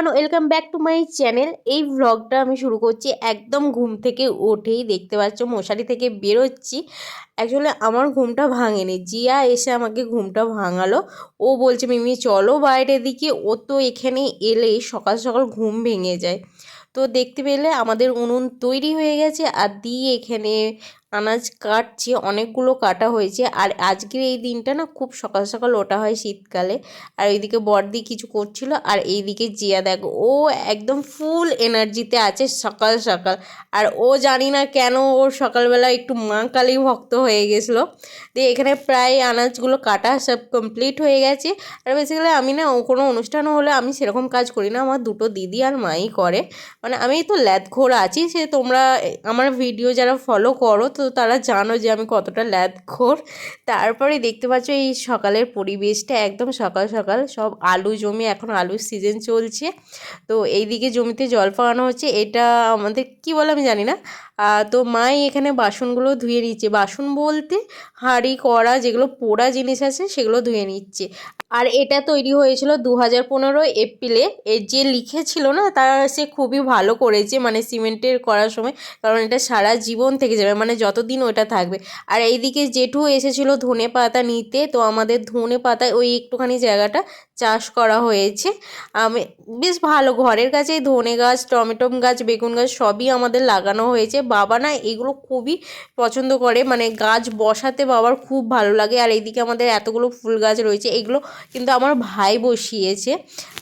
Everyone welcome back to my channel এই ভ্লগটা আমি শুরু করছি একদম ঘুম থেকে উঠেই দেখতে পাচ্ছ, মশারি থেকে বেরোচ্ছি। অ্যাকচুয়ালি আমার ঘুমটা ভাঙেনি, জিয়া এসে আমাকে ঘুমটা ভাঙালো। ও বলছে, মিমি, চলো বাইরের দিকে। ও তো এখানে এলেই সকাল সকাল ঘুম ভেঙে যায়। তো দেখতে পেলে আমাদের উনুন তৈরি হয়ে গেছে, আর দিয়ে এখানে আনাজ কাটছে, অনেকগুলো কাটা হয়েছে। আর আজকের এই দিনটা না খুব সকাল সকাল ওটা হয় শীতকালে। আর এইদিকে বর্দি কিছু করছিল, আর এইদিকে জিয়া দেখ, ও একদম ফুল এনার্জিতে আছে সকাল সকাল। আর ও জানি না কেন ওর সকালবেলা একটু মা কালী ভক্ত হয়ে গেছিল। দিয়ে এখানে প্রায় আনাজগুলো কাটা সব কমপ্লিট হয়ে গেছে। আর বেসিক্যালি আমি না ও কোনো অনুষ্ঠান হলে আমি সেরকম কাজ করি না, আমার দুটো দিদি আর মাই করে। মানে আমি তো ল্যাদ ল্যাদখোর আছি, সে তোমরা আমার ভিডিও যারা ফলো করো তারা জানো যে আমি কতটা ল্যাদখোর। তারপরে দেখতে পাচ্ছ এই সকালের পরিবেশটা একদম সকাল সকাল, সব আলু জমি, এখন আলুর সিজন চলছে। তো এইদিকে জমিতে জল পাওয়ানো হচ্ছে। এটা আমাদের, কি বলে আমি জানি না? তো মাই এখানে বাসনগুলো ধুয়ে নিচ্ছে। বাসন বলতে হাঁড়ি, কড়া যেগুলো পোড়া জিনিস আছে সেগুলো ধুয়ে নিচ্ছে। আর এটা তৈরি হয়েছিল দু হাজার পনেরো এপ্রিলে। এর যে লিখেছিল না তার সে খুবই ভালো করেছে মানে সিমেন্টের করার সময়, কারণ এটা সারা জীবন থেকে যাবে মানে যতদিন ওটা থাকবে। আর এইদিকে জেঠু এসেছিল ধনে পাতা নিতে, তো আমাদের ধনে পাতায় ওই একটুখানি জায়গাটা চাষ করা হয়েছে। আমি, বেশ ভালো, ঘরের কাছেই ধনে গাছ, টমেটো গাছ, বেগুন গাছ সবই আমাদের লাগানো হয়েছে। বাবা না এগুলো খুবই পছন্দ করে। মানে গাছ বসাতে বাবার খুব ভালো লাগে। আর এইদিকে আমাদের এতগুলো ফুল গাছ রয়েছে, এগুলো কিন্তু আমার ভাই বসিয়েছে।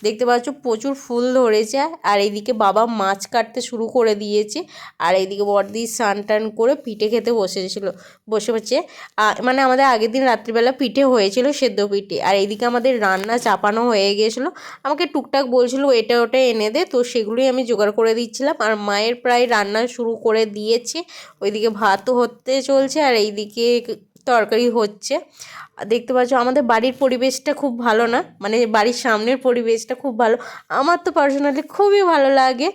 দেখতে পাচ্ছ, প্রচুর ফুল ধরেছে। আর এইদিকে বাবা মাছ কাটতে শুরু করে দিয়েছে। আর এইদিকে বড়দি স্নান টান করে পিঠে খেতে বসেছিল, বসে বসে মানে আমাদের আগের দিন রাত্রিবেলা পিঠে হয়েছিল সেদ্ধ পিঠে। আর এইদিকে আমাদের রান্না চাপানো হয়ে গেছিল আমাকে টুকটাক বলছিল, এটা ওটা এনে দে। তো সেগুলোই আমি জোগাড় করে দিচ্ছিলাম। আর মায়ের প্রায় রান্না শুরু করে দিয়েছে। ওইদিকে ভাতও হতে চলছে আর এইদিকে তরকারি হচ্ছে। দেখতে পাচ্ছ আমাদের বাড়ির পরিবেশটা খুব ভালো না মানে বাড়ির সামনের পরিবেশটা খুব ভালো। আমার তো পার্সোনালি খুবই ভালো লাগে।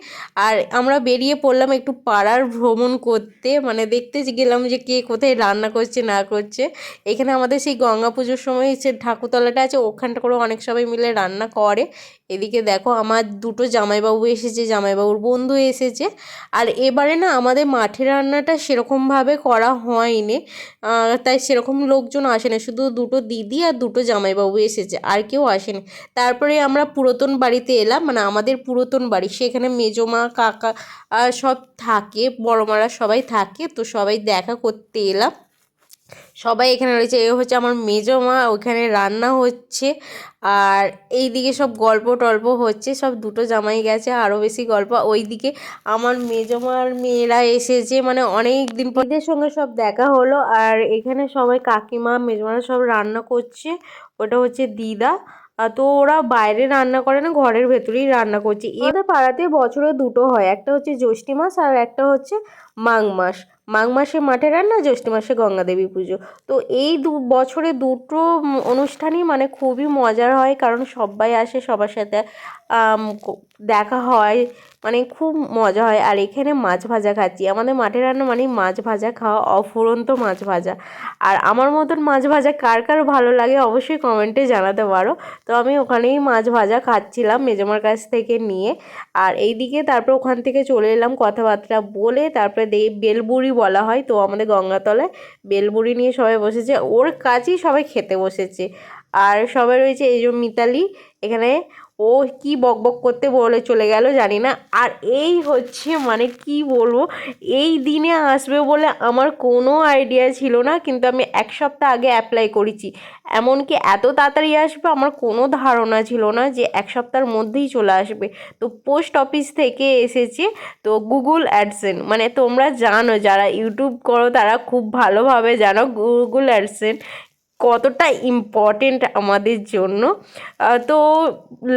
আর আমরা বেরিয়ে পড়লাম একটু পাড়ার ভ্রমণ করতে মানে দেখতে গেলাম যে কে কোথায় রান্না করছে, না করছে। এখানে আমাদের সেই গঙ্গা পুজোর সময় সে ঠাকুরতলাটা আছে, ওখানটা করে অনেক সবাই মিলে রান্না করে। এদিকে দেখো আমার দুটো জামাইবাবু এসেছে, জামাইবাবুর বন্ধু এসেছে। আর এবারে না আমাদের মাঠে রান্নাটা সেরকমভাবে করা হয়নি। তাই সেরকম লোকজন আসে না শুধু দুটো দিদি আর দুটো জামাইবাবু এসেছে, আর কেউ আসেনি। তারপরে আমরা পুরাতন বাড়িতে এলাম মানে আমাদের পুরাতন বাড়ি। সেখানে মেজমা কাকা সব থাকে বড়মারা সবাই থাকে, তো সবাই দেখা করতে এলাম। সবাই এখানে রয়েছে। এ হচ্ছে আমার মেজো মা ওখানে রান্না হচ্ছে। আর এই দিকে সব গল্প টল্প হচ্ছে, সব দুটো জামাই গেছে আরও বেশি গল্প। ওই দিকে আমার মেজো মার মেয়েরা এসেছে মানে অনেক দিন পর এদের সঙ্গে সব দেখা হলো। আর এখানে সবাই কাকিমা, মেজমারা সব রান্না করছে। ওটা হচ্ছে দিদা। তো ওরা বাইরে রান্না করে না, ঘরের ভেতরেই রান্না করছে। এদের পাড়াতে বছরে দুটো হয়। একটা হচ্ছে জ্যৈষ্ঠী মাস আর একটা হচ্ছে মাঘ মাস। মাঘ মাসে মাঠে রান্না, জ্যৈষ্ঠ মাসে গঙ্গাদেবী পুজো। তো এই দু বছরে দুটো অনুষ্ঠানই মানে খুবই মজার হয়, কারণ সবাই আসে, সবার সাথে দেখা হয় মানে খুব মজা হয়। আর এখানে মাছ ভাজা খাচ্ছি। আমাদের মাঠে রান্না মানে মাছ ভাজা খাওয়া, অফুরন্ত মাছ ভাজা। আর আমার মতন মাছ ভাজা কার কার ভালো লাগে অবশ্যই কমেন্টে জানাতে পারো। তো আমি ওখানেই মাছ ভাজা খাচ্ছিলাম মেজমার কাছ থেকে নিয়ে। আর এইদিকে তারপর ওখান থেকে চলে এলাম কথাবার্তা বলে তারপরে দেখি বেলবুড়ি বলা হয়। তো আমাদের গঙ্গাতলায় বেলবুড়ি নিয়ে সবাই বসেছে। ওর কাছেই সবাই খেতে বসেছে। আর সবাই রয়েছে এই যে মিতালি। এখানে ও কি বক বক করতে বলে চলে গেল, জানি না। আর এই হচ্ছে মানে কি বলব, এই দিনে আসবে বলে আমার কোনো আইডিয়া ছিল না, কিন্তু আমি এক সপ্তাহ আগে অ্যাপ্লাই করেছি। এমনকি এত তাড়াতাড়ি আসবে, আমার কোনো ধারণা ছিল না যে এক সপ্তাহের মধ্যেই চলে আসবে। তো পোস্ট অফিস থেকে এসেছে, তো গুগল অ্যাডসেন মানে তোমরা জানো, যারা ইউটিউব করো, তারা খুব ভালোভাবে জানো গুগল অ্যাডসেন কতটা ইম্পর্টেন্ট আমাদের জন্য। তো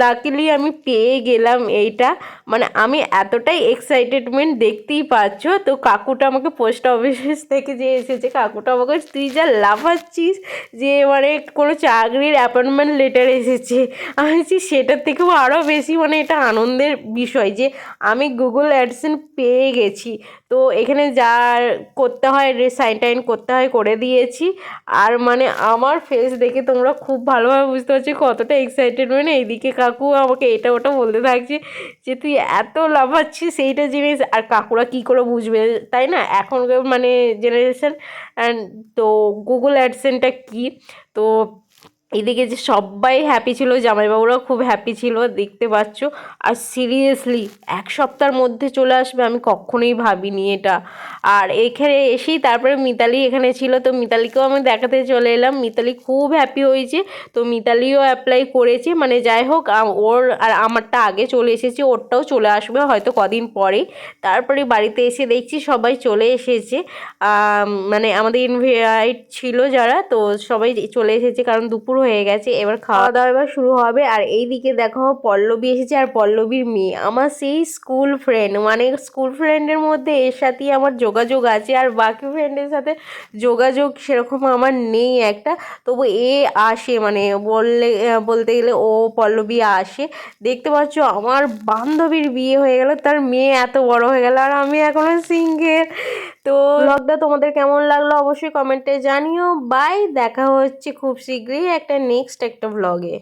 লাকিলি আমি পেয়ে গেলাম এইটা। মানে আমি এতটাই এক্সাইটেডমেন্ট দেখতেই পাচ্ছ। তো কাকুটা আমাকে পোস্ট অফিস থেকে যে এসেছে, কাকুটা আমাকে তুই যা লাফাচ্ছিস যে মানে কোনো চাকরির অ্যাপয়েন্টমেন্ট লেটার এসেছে। আমি বলছি, সেটার থেকেও আরও বেশি মানে এটা আনন্দের বিষয় যে আমি গুগল অ্যাডসেন পেয়ে গেছি। তো এখানে যা করতে হয় সাইন টাইন করতে হয়, করে দিয়েছি। আর মানে আমার ফেস দেখে তোমরা খুব ভালোভাবে বুঝতে পারছ কতটা এক্সাইটেড মানে এইদিকে কাকু আমাকে এটা ওটা বলতে থাকছে যে, তুই এত লাফাচ্ছিস সেইটা জিনিস, আর কাকুরা কী করে বুঝবে? তাই না? এখনকার মানে জেনারেশান অ্যান্ড তো গুগল অ্যাডসেনটা কী? তো এদিকে যে সবাই হ্যাপি ছিল, জামাইবাবুরাও খুব হ্যাপি ছিল, দেখতে পাচ্ছ। আর সিরিয়াসলি এক সপ্তাহের মধ্যে চলে আসবে, আমি কখনোই ভাবিনি এটা। আর এখানে এসেই তারপরে মিতালি এখানে ছিল, তো মিতালিকেও আমি দেখাতে চলে এলাম। মিতালি খুব হ্যাপি হয়েছে, তো মিতালিও অ্যাপ্লাই করেছে। মানে যাই হোক ওর আর আমারটা আগে চলে এসেছে, ওরটাও চলে আসবে হয়তো কদিন পরে। তারপরে বাড়িতে এসে দেখছি সবাই চলে এসেছে। মানে আমাদের ইনভাইট ছিল যারা, তো সবাই চলে এসেছে, কারণ দুপুর হয়ে গেছে। এবার খাওয়া দাওয়া এবার শুরু হবে। আর এইদিকে দেখো পল্লবী এসেছে আর পল্লবীর মেয়ে। আমার সেই স্কুল ফ্রেন্ড মানে স্কুল ফ্রেন্ডের মধ্যে এর সাথেই আমার যোগাযোগ আছে আর বাকি ফ্রেন্ডের সাথে যোগাযোগ সেরকম আমার নেই একটা। তবু এ আসে মানে বললে, বলতে গেলে ও পল্লবী আসে। দেখতে পাচ্ছ আমার বান্ধবীর বিয়ে হয়ে গেল, তার মেয়ে এত বড় হয়ে গেল আর আমি এখনও সিঙ্গেল তো ব্লগটা তোমাদের কেমন লাগল অবশ্যই কমেন্টে জানিও। বাই দেখা হচ্ছে খুব শীঘ্রই একটা নেক্সট একটা ব্লগে